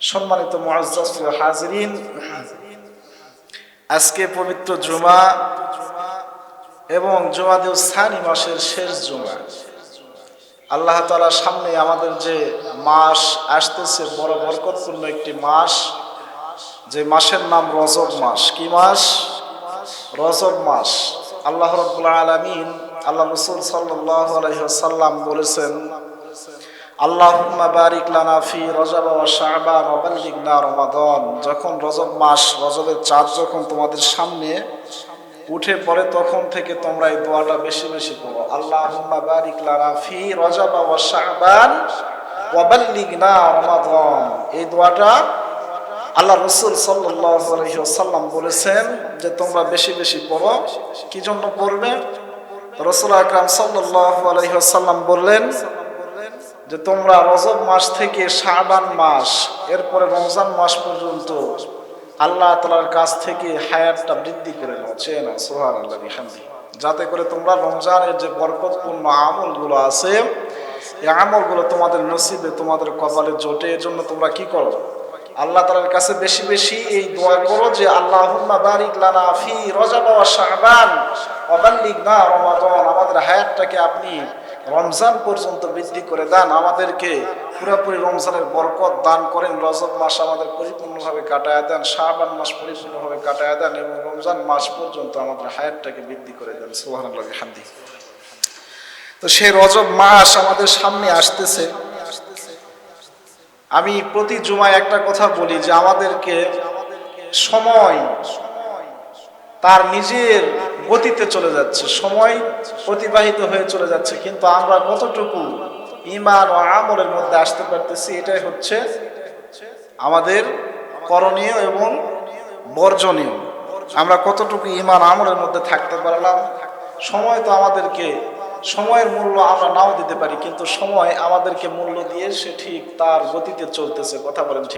সম্মানিত হাজিরিন, আজকে পবিত্র জুমা এবং জুমাদেও সানি মাসের শেষ জুমা। আল্লাহ তাআলার সামনে আমাদের যে মাস আসতেছে, বড় বরকতপূর্ণ একটি মাস। যে মাসের নাম রজব মাস। কি মাস? রজব মাস। আল্লাহ রব্বুল আলমিন আল্লাহ রসুল সাল্লাহ আলহিহাসাল্লাম বলেছেন আল্লাহুম্মা বারিক লানা ফি রজব ওয়া শাবান ওয়া বাল্লিগনা রমাদান। যখন রজব মাস, রজবের চাঁদ যখন তোমাদের সামনে উঠে পড়ে, তখন থেকে তোমরা এই দোয়াটা বেশি বেশি পড়ো। আল্লাহুম্মা বারিক লানা ফি রজব ওয়া শাবান ওয়া বাল্লিগনা রমাদান। এই দোয়াটা আল্লাহ রসুল সাল্লাম বলেছেন যে তোমরা বেশি বেশি পড়ো। কি জন্য পড়বে? রসুল আকরাম সাল্লাম বললেন যে তোমরা রজব মাস থেকে শাবান মাস, এরপরে রমজান মাস পর্যন্ত আল্লাহ তালার কাছ থেকে হায়াতটা বৃদ্ধি করে নাও। চেয়ে নাও সোহার আল্লাহ যাতে করে তোমরা রমজানের যে বরকতপূর্ণ আমলগুলো আছে এই আমলগুলো তোমাদের নসিবে, তোমাদের কপালে জোটে। এর জন্য তোমরা কি করো? আল্লাহ তালার কাছে বেশি বেশি এই দোয়া করো যে আল্লাহ বারিক লানা ফি রজব ওয়া শাবান ওয়াবাল্লিগ না রমাদান। আমাদের হায়াতটাকে আপনি রমজান পর্যন্ত বৃদ্ধি করে দেন, আমাদেরকে পুরোপুরি রমজানের বরকত দান করেন। রজব মাস আমাদের পরিপূর্ণভাবে কাটায় দেন, শাবান মাস পরিপূর্ণভাবে কাটায় দেন এবং রমজান মাস পর্যন্ত আমাদের হায়াতটাকে বৃদ্ধি করে দেন। সুবহানাল্লাহ হামদি তো সেই রজব মাস আমাদের সামনে আসতেছে। আমি প্রতি জুমায় একটা কথা বলি যে আমাদেরকে সময়, তার নিজের গতিতে চলে যাচ্ছে, সময় অতিবাহিত হয়ে চলে যাচ্ছে, কিন্তু আমরা কতটুকু ইমান ও আমলের মধ্যে আসতে পারতেছি, এটাই হচ্ছে আমাদের করণীয় এবং বর্জনীয়। আমরা কতটুকু ইমান আমলের মধ্যে থাকতে পারলাম, সময় তো আমাদেরকে, সময়ের মূল্য আমরা নাও দিতে পারি, কিন্তু সময় আমাদেরকে মূল্য দিয়ে সে ঠিক তার গতিতে চলতেছে, কথা বলেন ঠিক